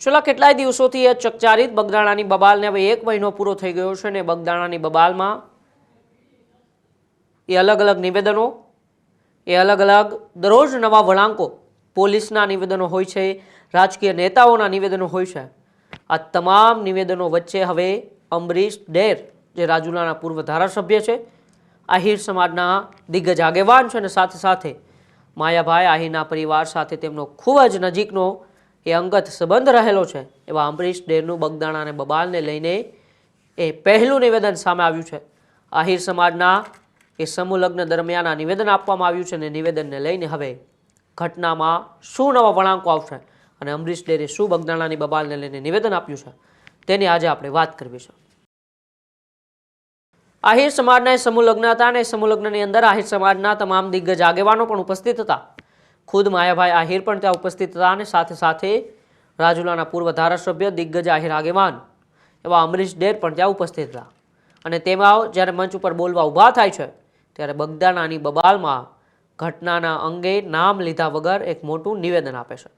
છેલ્લા કેટલાય દિવસોથી એ ચકચારિત બગદાણાની બબાલને હવે એક મહિનો પૂરો થઈ ગયો છે અને બગદાણાની બબાલમાં એ અલગ અલગ નિવેદનો, એ અલગ અલગ દરરોજ નવા વળાંકો, પોલીસના નિવેદનો હોય છે, રાજકીય નેતાઓના નિવેદનો હોય છે. આ તમામ નિવેદનો વચ્ચે હવે અમરીશ ડેર, જે રાજુલાના પૂર્વ ધારાસભ્ય છે, આહિર સમાજના દિગ્ગજ આગેવાન છે અને સાથે સાથે માયાભાઈ આહિરના પરિવાર સાથે તેમનો ખૂબ જ નજીકનો એ અંગત સંબંધ રહેલો છે. એવા અમરીશ ડેરનું બગદાણા અને બબાલને લઈને એ પહેલું નિવેદન સામે આવ્યું છે. આહિર સમાજના એ સમૂહ લગ્ન દરમિયાન આ નિવેદન આપવામાં આવ્યું છે અને નિવેદનને લઈને હવે ઘટનામાં શું નવા વળાંકો આવશે અને અમરીશ, ડેરે શું બગદાણાની બબાલને લઈને નિવેદન આપ્યું છે તેની આજે આપણે વાત કરવી છે. આહિર સમાજના એ સમૂહ લગ્ન હતા અને સમૂહ લગ્નની અંદર આહિર સમાજના તમામ દિગ્ગજ આગેવાનો પણ ઉપસ્થિત હતા. ખુદ માયાભાઈ આહિર પણ ત્યાં ઉપસ્થિત હતા અને સાથે સાથે રાજુલાના પૂર્વ ધારાસભ્ય દિગ્ગજ આહિર આગેવાન એવા અમરીશ ડેર પણ ત્યાં ઉપસ્થિત હતા. અને તેમાં જ્યારે મંચ ઉપર બોલવા ઊભા થાય છે, ત્યારે બગદાણાની બબાલમાં ઘટનાના અંગે નામ લીધા વગર એક મોટું નિવેદન આપે છે.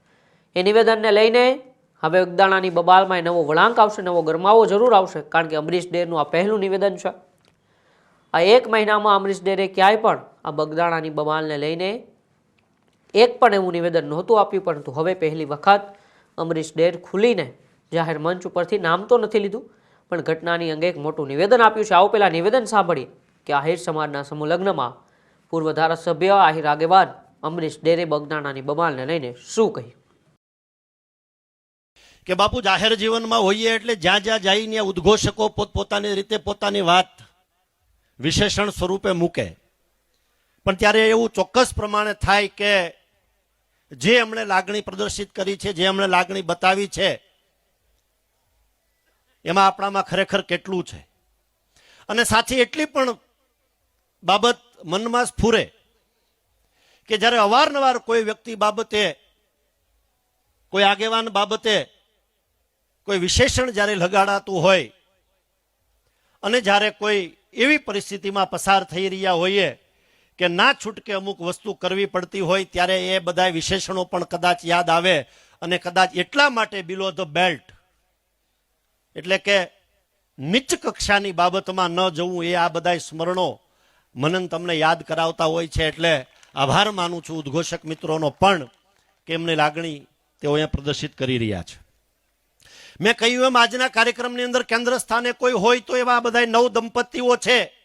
એ નિવેદનને લઈને હવે બગદાણાની બબાલમાં નવો વળાંક આવશે, નવો ગરમાવો જરૂર આવશે, કારણ કે અમરીશ ડેરનું આ પહેલું નિવેદન છે. આ એક મહિનામાં અમરીશ ડેરે ક્યાંય પણ આ બગદાણાની બબાલને લઈને એક પણ એવું નિવેદન નહોતું આપ્યું, પરંતુ હવે પહેલી વખત અમરીશ ડેર ખુલીને જાહેર મંચ ઉપરથી નામ તો નથી લીધું, પણ ઘટનાની અંગે એક મોટું નિવેદન આપ્યું છે. આવો પહેલાં નિવેદન સાંભળીએ કે આહિર સમાજના સમૂહ લગ્નમાં પૂર્વ ધારાસભ્ય આહિર આગેવાન અમરીશ ડેરે બગદાણાની બમાલને લઈને શું કહ્યું? કે બાપુ, જાહેર જીવનમાં હોઈએ એટલે જ્યાં જ્યાં જઈને ઉદ્ઘોષકો પોતપોતાની રીતે પોતાની વાત વિશેષણ સ્વરૂપે મૂકે. પણ ત્યારે એવું ચોક્કસ પ્રમાણે થાય કે જે એમણે લાગણી પ્રદર્શિત કરી છે, જે એમણે લાગણી બતાવી છે, એમાં આપણામાં ખરેખર કેટલું છે? અને સાચી એટલી પણ બાબત મનમાં સ્ફુરે કે જ્યારે અવારનવાર કોઈ વ્યક્તિ બાબતે, કોઈ આગેવાન બાબતે કોઈ વિશેષણ જ્યારે લગાડાતું હોય અને જ્યારે કોઈ એવી પરિસ્થિતિમાં પસાર થઈ રહ્યા હોઈએ કે ના છૂટકે અમુક વસ્તુ કરવી પડતી હોય ત્યારે એ બધા વિશેષણો પણ કદાચ યાદ આવે અને કદાચ એટલા માટે બિલો ધ બેલ્ટ એટલે કે નીચ કક્ષાની બાબતમાં ન જવું એ આ બધા સ્મરણો મનન તમને યાદ કરાવતા હોય છે એટલે આભાર માનું છું ઉદ્ઘોષક મિત્રોનો પણ કે એમની લાગણી તેઓ અહીંયા પ્રદર્શિત કરી રહ્યા છે. મેં કહ્યું એમ આજના કાર્યક્રમની અંદર કેન્દ્ર સ્થાને કોઈ હોય તો એવા બધા નવ દંપતીઓ છે.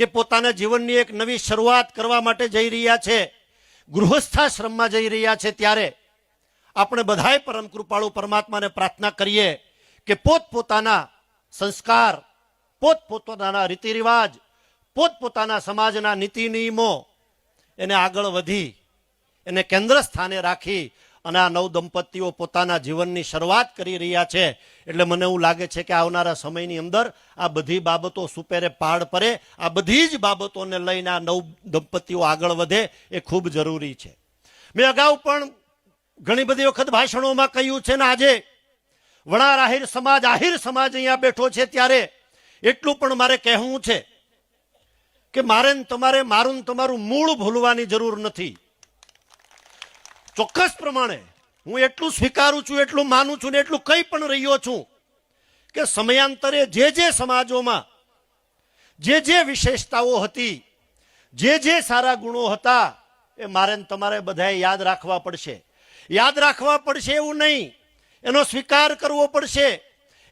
કે પોતાના જીવનની એક નવી શરૂઆત કરવા માટે જઈ રહ્યા છે. ગૃહસ્થાશ્રમમાં જઈ રહ્યા છે ત્યારે આપણે બધાએ પરમ કૃપાળુ પરમાત્માને પ્રાર્થના કરીએ કે પોતપોતાના સંસ્કાર, પોતપોતાના રીતિ રિવાજ પોતપોતાના સમાજના નીતિ નિયમો એને આગળ વધી, એને કેન્દ્ર સ્થાને રાખી અને આ નવ દંપતીઓ પોતાના જીવનની શરૂઆત કરી રહ્યા છે. એટલે મને એવું લાગે છે કે આવનારા સમયની અંદર આ બધી બાબતો સુપેરે પાડ પડે આ બધી જ બાબતોને લઈને આ નવ દંપતીઓ આગળ વધે એ ખૂબ જરૂરી છે. મેં અગાઉ પણ ઘણી બધી વખત ભાષણોમાં કહ્યું છે ને આજે વણાર આહિર સમાજ આહિર સમાજ અહીંયા બેઠો છે ત્યારે એટલું પણ મારે કહેવું છે કે મારે તમારે, મારું તમારું મૂળ ભૂલવાની જરૂર નથી. ચોક્કસ પ્રમાણે હું એટલું સ્વીકારું છું, એટલું માનું છું ને એટલું કંઈ પણ રહ્યો છું કે સમયાંતરે જે જે સમાજોમાં જે જે વિશેષતાઓ હતી, જે જે સારા ગુણો હતા, એ મારે તમારે બધાએ યાદ રાખવા પડશે. યાદ રાખવા પડશે એવું નહીં. એનો સ્વીકાર કરવો પડશે.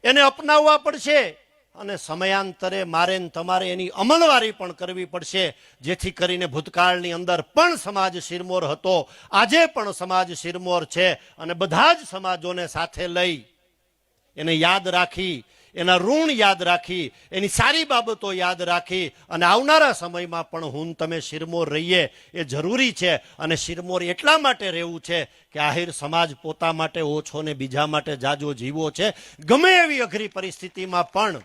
એને અપનાવવા પડશે. અને સમયાંતરે મારે તમારે એની અમલવારી પણ કરવી પડશે, જેથી કરીને ભૂતકાળની અંદર પણ સમાજ શિરમોર હતો. આજે પણ સમાજ શિરમોર છે અને બધા જ સમાજોને સાથે લઈ એને યાદ રાખી, એના ઋણ યાદ રાખી, એની સારી બાબતો યાદ રાખી અને આવનારા સમયમાં પણ હું તમે શિરમોર રહીએ એ જરૂરી છે અને શિરમોર એટલા માટે રહેવું છે કે આહિર સમાજ પોતા માટે ઓછો ને બીજા માટે જાજો જીવો છે. ગમે એવી અઘરી પરિસ્થિતિમાં પણ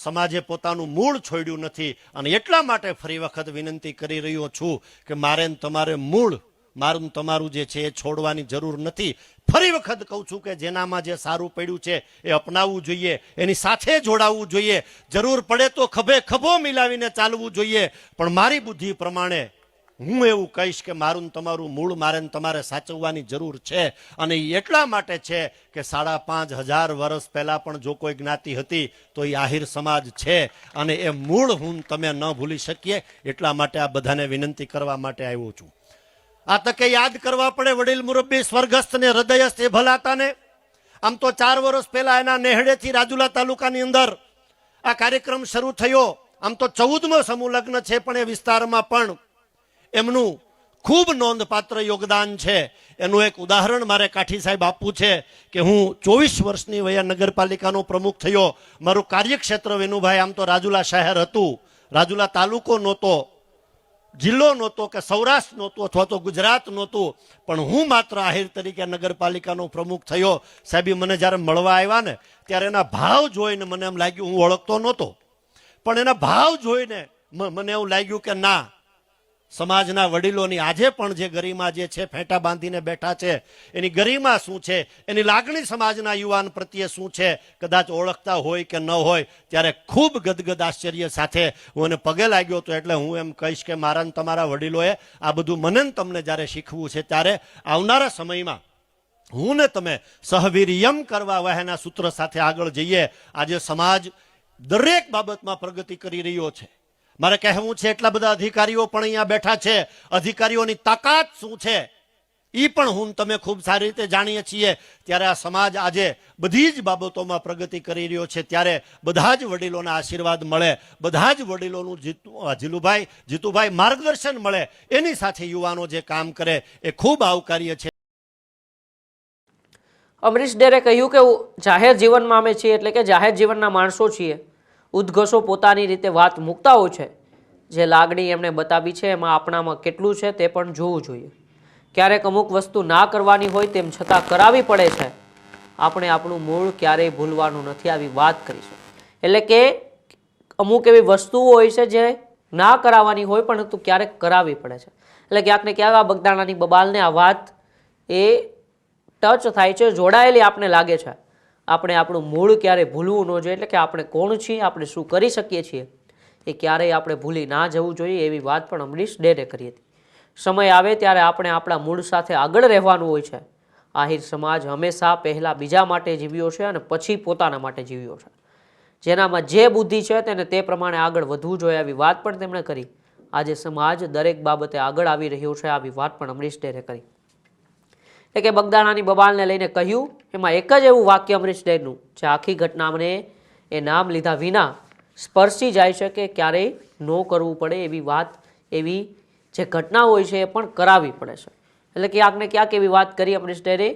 સમાજે પોતાનું મૂળ છોડ્યું નથી અને એટલા માટે ફરી વખત વિનંતી કરી રહ્યો છું કે મારે તમારે મૂળ, મારું તમારું જે છે એ છોડવાની જરૂર નથી. ફરી વખત કહું છું કે જેનામાં જે સારું પડ્યું છે એ અપનાવવું જોઈએ, એની સાથે જોડાવવું જોઈએ. જરૂર પડે તો ખભે ખભો મિલાવીને ચાલવું જોઈએ. પણ મારી બુદ્ધિ પ્રમાણે હું એવું કહીશ કે મારું તમારું મૂળ મારે તમારે સાચવવાની જરૂર છે. અને એ એટલા માટે છે કે સાડા પાંચ હજાર વર્ષ પહેલા પણ જો કોઈ જ્ઞાતિ હતી, તો એ આહિર સમાજ છે. અને એ મૂળ હું તમે ન ભૂલી શકીએ, એટલા માટે આ બધાને વિનંતી કરવા માટે આવ્યો છું. આ તકે યાદ કરવા પડે વડીલ મુરબ્બી સ્વર્ગસ્થ ને હૃદયસ્થ એ ભલાતાને. આમ તો ચાર વર્ષ પહેલા એના નેહડેથી રાજુલા તાલુકાની અંદર આ કાર્યક્રમ શરૂ થયો. આમ તો ચૌદમો સમૂહ લગ્ન છે પણ એ વિસ્તારમાં પણ એમનું ખૂબ નોંધપાત્ર યોગદાન છે. એનું એક ઉદાહરણ મારે કાઠી સાહેબ આપવું છે કે હું ચોવીસ વર્ષની વયા નગરપાલિકાનો પ્રમુખ થયો. મારું કાર્યક્ષેત્ર વેનુભાઈ, આમ તો રાજુલા શહેર હતું. રાજુલા તાલુકો નહોતો, જિલ્લો નહોતો કે સૌરાષ્ટ્ર નહોતું અથવા તો ગુજરાત નહોતું. પણ હું માત્ર આહિર તરીકે નગરપાલિકાનો પ્રમુખ થયો. સાહેબી, મને જ્યારે મળવા આવ્યા ને, ત્યારે એના ભાવ જોઈને મને એમ લાગ્યું હું ઓળખતો નહોતો. પણ એના ભાવ જોઈને મને એવું લાગ્યું કે ના સમાજના વડીલોની આજે પણ જે ગરિમા જે છે, ફેંટા બાંધીને બેઠા છે, એની ગરિમા શું છે, એની લાગણી સમાજના યુવાન પ્રત્યે શું છે, કદાચ ઓળખતા હોય કે ન હોય, ત્યારે ખૂબ ગદગદ આશ્ચર્ય સાથે હું એને પગે લાગ્યો હતો એટલે હું એમ કહીશ કે મારા તમારા વડીલોએ આ બધું મને તમને જ્યારે શીખવું છે, ત્યારે આવનારા સમયમાં હું ને તમે સહવીર્યમ કરવા વહેના સૂત્ર સાથે આગળ જઈએ. આજે સમાજ દરેક બાબતમાં પ્રગતિ કરી રહ્યો છે. મારે કહેવું છે, એટલા બધા અધિકારીઓ પણ અહીંયા બેઠા છે. અધિકારીઓની તાકાત શું છે? એ પણ હું તમે ખૂબ સારી રીતે જાણીએ છીએ. ત્યારે આ સમાજ આજે બધી જ બાબતોમાં પ્રગતિ કરી રહ્યો છે. ત્યારે બધા જ વડીલોના આશીર્વાદ મળે. બધા જ વડીલોનું જીતુ જીલુભાઈ, જીતુભાઈ માર્ગદર્શન મળે. એની સાથે યુવાનો જે કામ કરે એ ખૂબ આવકાર્ય છે. અમરીશ ડેરે કહ્યું કે જાહેર જીવનમાં અમે છીએ એટલે કે જાહેર જીવનના માણસો છીએ. ઉદ્ઘોષો પોતાની રીતે વાત મૂકતા હોય છે. જે લાગણી એમણે બતાવી છે, એમાં આપણામાં કેટલું છે તે પણ જોવું જોઈએ. ક્યારેક અમુક વસ્તુ ના કરવાની હોય તેમ છતાં કરાવી પડે છે. આપણે આપણું મૂળ ક્યારેય ભૂલવાનું નથી, આવી વાત કરીશું. એટલે કે અમુક એવી વસ્તુઓ હોય છે જે ના કરાવવાની હોય પરંતુ ક્યારેક કરાવવી પડે છે. એટલે ક્યાંક ને ક્યાંક આ બગદાણાની બબાલને આ વાત એ ટચ થાય છે, જોડાયેલી આપણે લાગે છે. આપણે આપણું મૂળ ક્યારે ભૂલવું ન જોઈએ, એટલે કે આપણે કોણ છીએ, આપણે શું કરી શકીએ છીએ, એ ક્યારેય આપણે ભૂલી ના જવું જોઈએ, એવી વાત પણ અમરીશ ડેરે કરી હતી. સમય આવે ત્યારે આપણે આપણા મૂળ સાથે આગળ રહેવાનું હોય છે. આહિર સમાજ હંમેશા પહેલાં બીજા માટે જીવ્યો છે અને પછી પોતાના માટે જીવ્યો છે. જેનામાં જે બુદ્ધિ છે તેને તે પ્રમાણે આગળ વધવું જોઈએ આવી વાત પણ તેમણે કરી. આજે સમાજ દરેક બાબતે આગળ આવી રહ્યો છે, આવી વાત પણ અમરીશ ડેરે કરી. એટલે કે બગદાણાની બબાલને લઈને કહ્યું, એમાં એક જ એવું વાક્ય અમરીશ ડેરનું જે આખી ઘટનાને એ નામ લીધા વિના સ્પર્શી જાય છે કે ક્યારેય ન કરવું પડે એવી વાત, એવી જે ઘટના હોય છે એ પણ કરાવવી પડે છે. એટલે કે ને ક્યાંક એવી વાત કરી અમરીશ ડેરે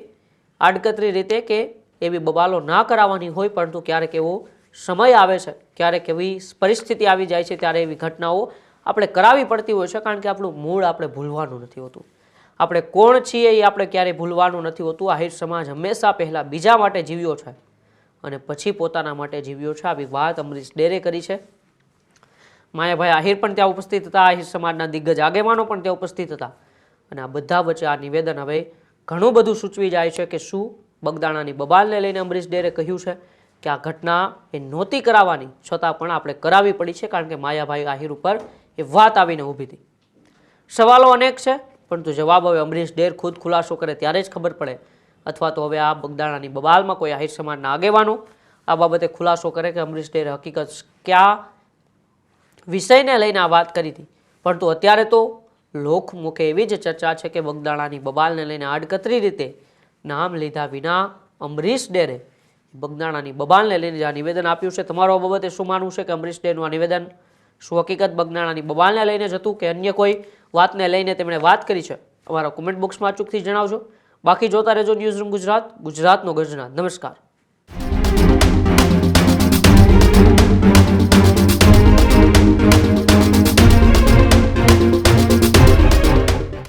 આડકતરી રીતે કે એવી બબાલો ના કરાવવાની હોય, પરંતુ ક્યારેક એવો સમય આવે છે, ક્યારેક એવી પરિસ્થિતિ આવી જાય છે, ત્યારે એવી ઘટનાઓ આપણે કરાવી પડતી હોય છે, કારણ કે આપણું મૂળ આપણે ભૂલવાનું નથી હોતું. આપણે કોણ છીએ એ આપણે ક્યારેય ભૂલવાનું નથી હોતું. આહિર સમાજ હંમેશા પહેલાં બીજા માટે જીવ્યો છે અને પછી પોતાના માટે જીવ્યો છે. આવી વાત અમરીશ ડેરે કરી છે. માયાભાઈ આહિર પણ ત્યાં ઉપસ્થિત હતા. આહિર સમાજના દિગ્ગજ આગેવાનો પણ ત્યાં ઉપસ્થિત હતા. અને આ બધા વચ્ચે આ નિવેદન હવે ઘણું બધું સૂચવી જાય છે કે શું બગદાણાની બબાલને લઈને અમરીશ ડેરે કહ્યું છે કે આ ઘટના એ નહોતી કરાવવાની, છતાં પણ આપણે કરાવી પડી છે, કારણ કે માયાભાઈ આહિર ઉપર એ વાત આવીને ઊભી હતી. સવાલો અનેક છે. પરંતુ જવાબ હવે અમરીશ ડેર ખુદ ખુલાસો કરે ત્યારે જ ખબર પડે. અથવા તો હવે આ બગદાણાની બબાલમાં કોઈ આહિર સમાજના આગેવાનો આ બાબતે ખુલાસો કરે કે અમરીશ ડેર હકીકત ક્યાં વિષયને લઈને આ વાત કરી હતી. પરંતુ અત્યારે તો લોકમુખે એવી જ ચર્ચા છે કે બગદાણાની બબાલને લઈને આડકતરી રીતે નામ લીધા વિના અમરીશ ડેરે બગદાણાની બબાલને લઈને જે આ નિવેદન આપ્યું છે. તમારો બાબતે શું માનવું છે કે અમરીશ ડેરનું આ નિવેદન શું હકીકત બગદાણાની બબાલને લઈને જ હતું કે અન્ય કોઈ વાતને લઈને તેમણે વાત કરી છે. અમારા કોમેન્ટ બોક્સમાં અચૂકથી જણાવજો. બાકી જોતા રહેજો ન્યૂઝ રૂમ ગુજરાત, ગુજરાતનો ગજના. નમસ્કાર.